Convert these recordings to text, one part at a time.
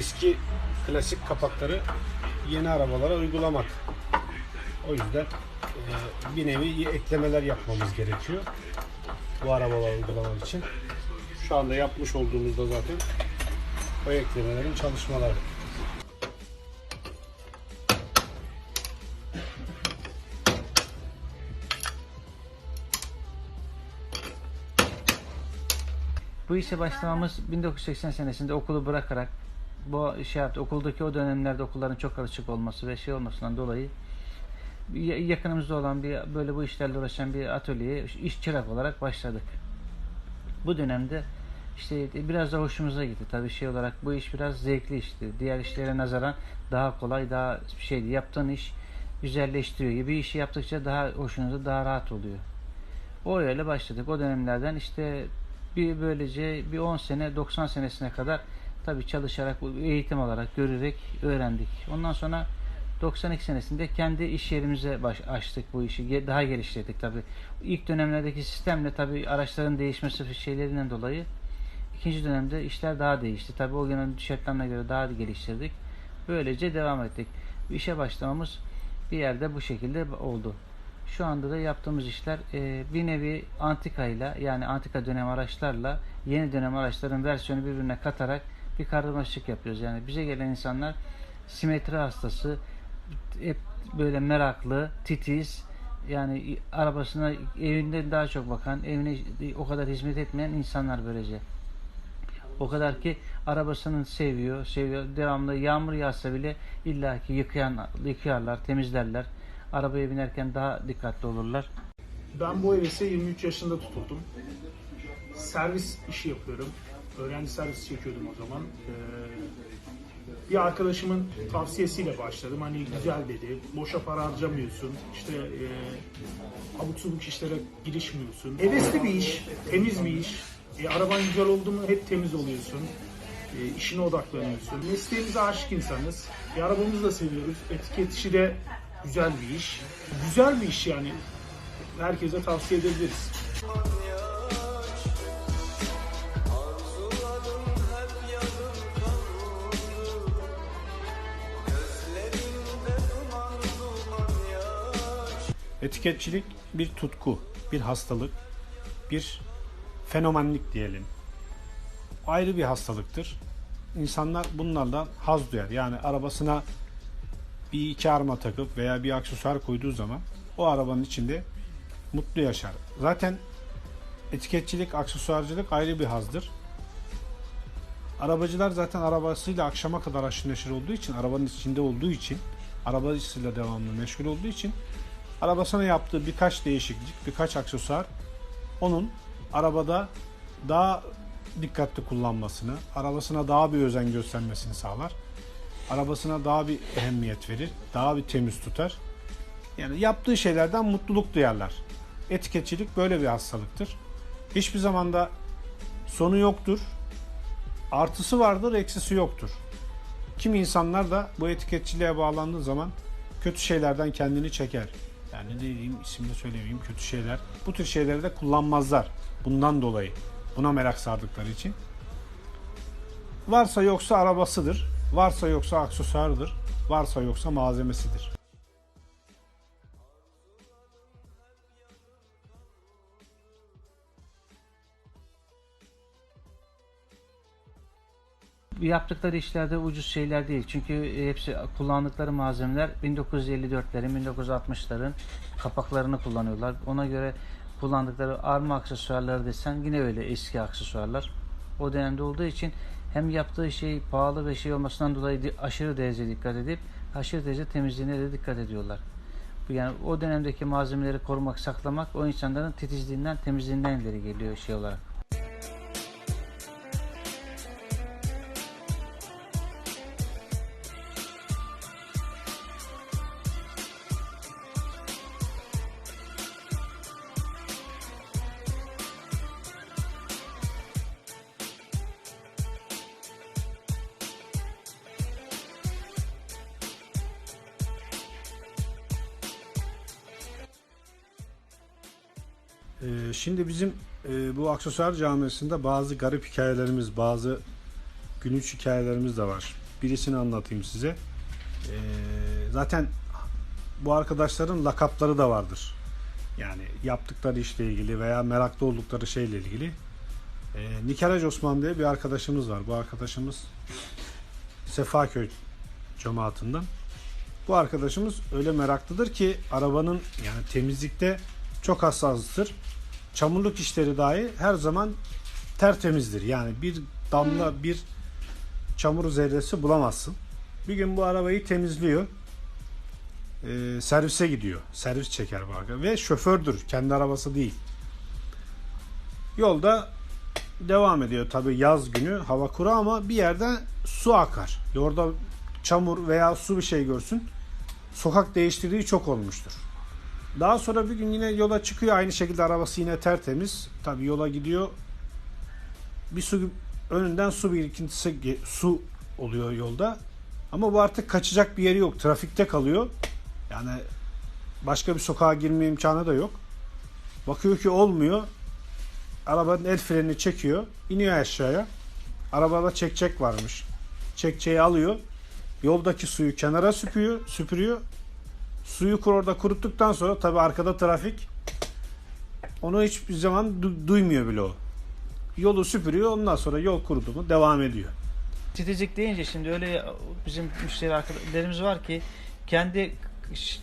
eski klasik kapakları yeni arabalara uygulamak. O yüzden e, bir nevi eklemeler yapmamız gerekiyor. Bu arabalara uygulamak için. Şu anda yapmış olduğumuzda zaten o eklemelerin çalışmaları. Bu işe başlamamız 1980 senesinde okulu bırakarak bu şey yaptı. Okuldaki o dönemlerde okulların çok karışık olması ve şey olmasından dolayı ya- yakınımızda olan bir böyle bu işlerle uğraşan bir atölyeye iş çırak olarak başladık. Bu dönemde işte biraz da hoşumuza gitti. Tabii şey olarak bu iş biraz zevkli işti. Diğer işlere nazaran daha kolay, daha şeydi. Yaptığın iş güzelleştiriyor. Bir işi yaptıkça daha hoşunuza, daha rahat oluyor. O öyle başladık. O dönemlerden işte bir böylece bir 10 sene 90 senesine kadar tabii çalışarak eğitim olarak görerek öğrendik. Ondan sonra 92 senesinde kendi iş yerimize baş, açtık bu işi. Daha geliştirdik tabii. İlk dönemlerdeki sistemle tabii araçların değişmesi şeylerinden dolayı ikinci dönemde işler daha değişti. Tabii o günün şartlarına göre daha da geliştirdik. Böylece devam ettik. İşe başlamamız bir yerde bu şekilde oldu. Şu anda da yaptığımız işler e, bir nevi antikayla yani antika dönem araçlarla yeni dönem araçların versiyonu birbirine katarak bir karmaşık yapıyoruz. Yani bize gelen insanlar simetri hastası, hep böyle meraklı, titiz, yani arabasına evinde daha çok bakan, evine o kadar hizmet etmeyen insanlar böylece. O kadar ki arabasını seviyor, seviyor. Devamlı yağmur yağsa bile illaki yıkayan, yıkayarlar, temizlerler. Arabaya binerken daha dikkatli olurlar. Ben bu hevese 23 yaşında tutuldum. Servis işi yapıyorum. Öğrenci servisi çekiyordum o zaman. Ee, bir arkadaşımın tavsiyesiyle başladım. Hani güzel dedi. Boşa para harcamıyorsun. İşte e, abuk subuk işlere girişmiyorsun. Hevesli bir iş, temiz bir iş. E, araban güzel oldu mu hep temiz oluyorsun. E, işine odaklanıyorsun. Mesleğimize aşık insanız. E, arabamızı da seviyoruz. Etiket işi de güzel bir iş. Güzel bir iş yani herkese tavsiye edebiliriz. Etiketçilik bir tutku, bir hastalık, bir fenomenlik diyelim. Ayrı bir hastalıktır. İnsanlar bunlardan haz duyar. Yani arabasına bir iki arma takıp veya bir aksesuar koyduğu zaman o arabanın içinde mutlu yaşar. Zaten etiketçilik, aksesuarcılık ayrı bir hazdır. Arabacılar zaten arabasıyla akşama kadar aşırı neşir olduğu için, arabanın içinde olduğu için, arabasıyla devamlı meşgul olduğu için arabasına yaptığı birkaç değişiklik, birkaç aksesuar onun arabada daha dikkatli kullanmasını, arabasına daha bir özen göstermesini sağlar. Arabasına daha bir ehemmiyet verir, daha bir temiz tutar. Yani yaptığı şeylerden mutluluk duyarlar. Etiketçilik böyle bir hastalıktır. Hiçbir zamanda sonu yoktur. Artısı vardır, eksisi yoktur. Kimi insanlar da bu etiketçiliğe bağlandığı zaman kötü şeylerden kendini çeker. Yani ne diyeyim isimde söylemeyeyim kötü şeyler. Bu tür şeyleri de kullanmazlar. Bundan dolayı. Buna merak sardıkları için. Varsa yoksa arabasıdır. Varsa yoksa aksesuarıdır. Varsa yoksa malzemesidir. Yaptıkları işlerde ucuz şeyler değil. Çünkü hepsi kullandıkları malzemeler 1954'lerin, 1960'ların kapaklarını kullanıyorlar. Ona göre kullandıkları arma aksesuarları desen yine öyle eski aksesuarlar. O dönemde olduğu için hem yaptığı şey pahalı ve şey olmasından dolayı aşırı derece dikkat edip aşırı derece temizliğine de dikkat ediyorlar. Yani o dönemdeki malzemeleri korumak, saklamak o insanların titizliğinden, temizliğinden ileri geliyor şey olarak. Ee, şimdi bizim e, bu aksesuar camiasında bazı garip hikayelerimiz, bazı günlük hikayelerimiz de var. Birisini anlatayım size. Ee, zaten bu arkadaşların lakapları da vardır. Yani yaptıkları işle ilgili veya meraklı oldukları şeyle ilgili. Ee, Nikelaj Osman diye bir arkadaşımız var. Bu arkadaşımız Sefaköy cemaatinden. Bu arkadaşımız öyle meraklıdır ki arabanın yani temizlikte çok hassastır. Çamurluk işleri dahi her zaman tertemizdir. Yani bir damla bir çamur zerresi bulamazsın. Bir gün bu arabayı temizliyor. Ee, servise gidiyor. Servis çeker bu arka. Ve şofördür. Kendi arabası değil. Yolda devam ediyor. Tabi yaz günü hava kuru ama bir yerden su akar. Orada çamur veya su bir şey görsün. Sokak değiştirdiği çok olmuştur. Daha sonra bir gün yine yola çıkıyor. Aynı şekilde arabası yine tertemiz. Tabi yola gidiyor. Bir su önünden su birikintisi su oluyor yolda. Ama bu artık kaçacak bir yeri yok. Trafikte kalıyor. Yani başka bir sokağa girme imkanı da yok. Bakıyor ki olmuyor. Arabanın el frenini çekiyor. iniyor aşağıya. Arabada çekçek varmış. Çekçeyi alıyor. Yoldaki suyu kenara süpürüyor. süpürüyor. Suyu kur orada kuruttuktan sonra tabi arkada trafik. Onu hiçbir zaman du- duymuyor bile o. Yolu süpürüyor. Ondan sonra yol kurudu mu devam ediyor. Titizlik deyince şimdi öyle bizim müşteri arkadaşlarımız var ki kendi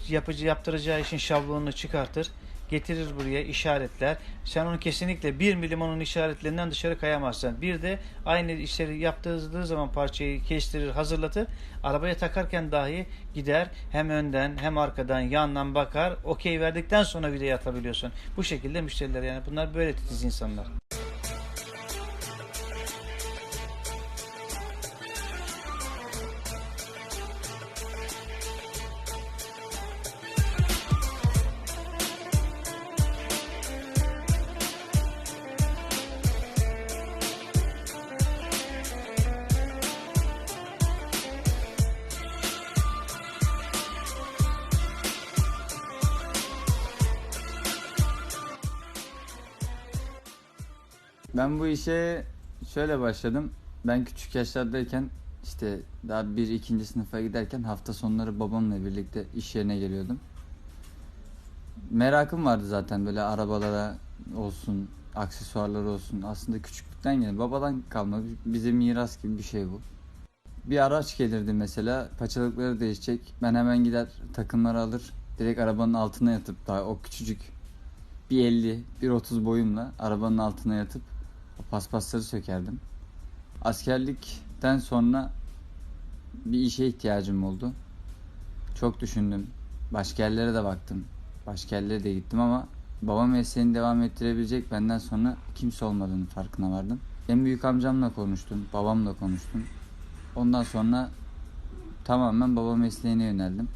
yapıcı yaptıracağı işin şablonunu çıkartır. Getirir buraya işaretler. Sen onu kesinlikle bir milim onun işaretlerinden dışarı kayamazsın. Bir de aynı işleri yaptığı zaman parçayı kestirir, hazırlatır. Arabaya takarken dahi gider hem önden hem arkadan yandan bakar. Okey verdikten sonra videoya atabiliyorsun. Bu şekilde müşteriler yani bunlar böyle titiz insanlar. Ben bu işe şöyle başladım. Ben küçük yaşlardayken işte daha bir ikinci sınıfa giderken hafta sonları babamla birlikte iş yerine geliyordum. Merakım vardı zaten böyle arabalara olsun, aksesuarlar olsun. Aslında küçüklükten gelen, babadan kalma bize miras gibi bir şey bu. Bir araç gelirdi mesela, paçalıkları değişecek. Ben hemen gider takımları alır, direkt arabanın altına yatıp daha o küçücük bir 50, bir 30 boyumla arabanın altına yatıp paspasları sökerdim. Askerlikten sonra bir işe ihtiyacım oldu. Çok düşündüm. Başka yerlere de baktım. Başka yerlere de gittim ama baba mesleğini devam ettirebilecek benden sonra kimse olmadığını farkına vardım. En büyük amcamla konuştum, babamla konuştum. Ondan sonra tamamen baba mesleğine yöneldim.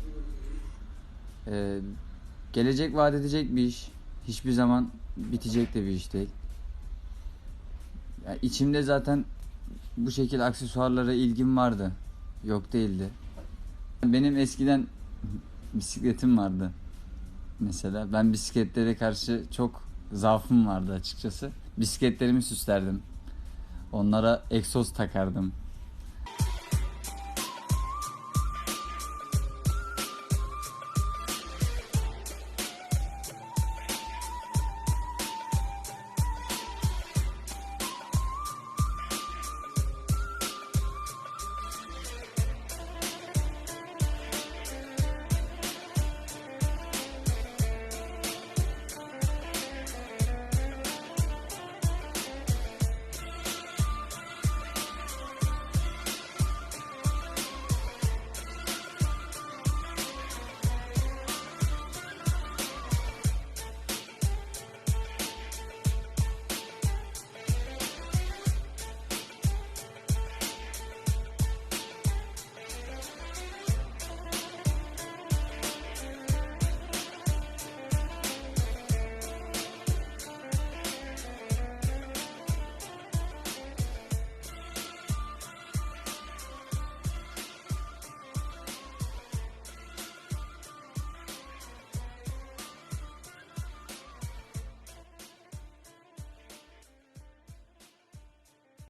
Ee, gelecek vaat edecek bir iş. Hiçbir zaman bitecek de bir iş değil. Ya içimde zaten bu şekilde aksesuarlara ilgim vardı. Yok değildi. Benim eskiden bisikletim vardı. Mesela ben bisikletlere karşı çok zaafım vardı açıkçası. Bisikletlerimi süslerdim. Onlara egzoz takardım.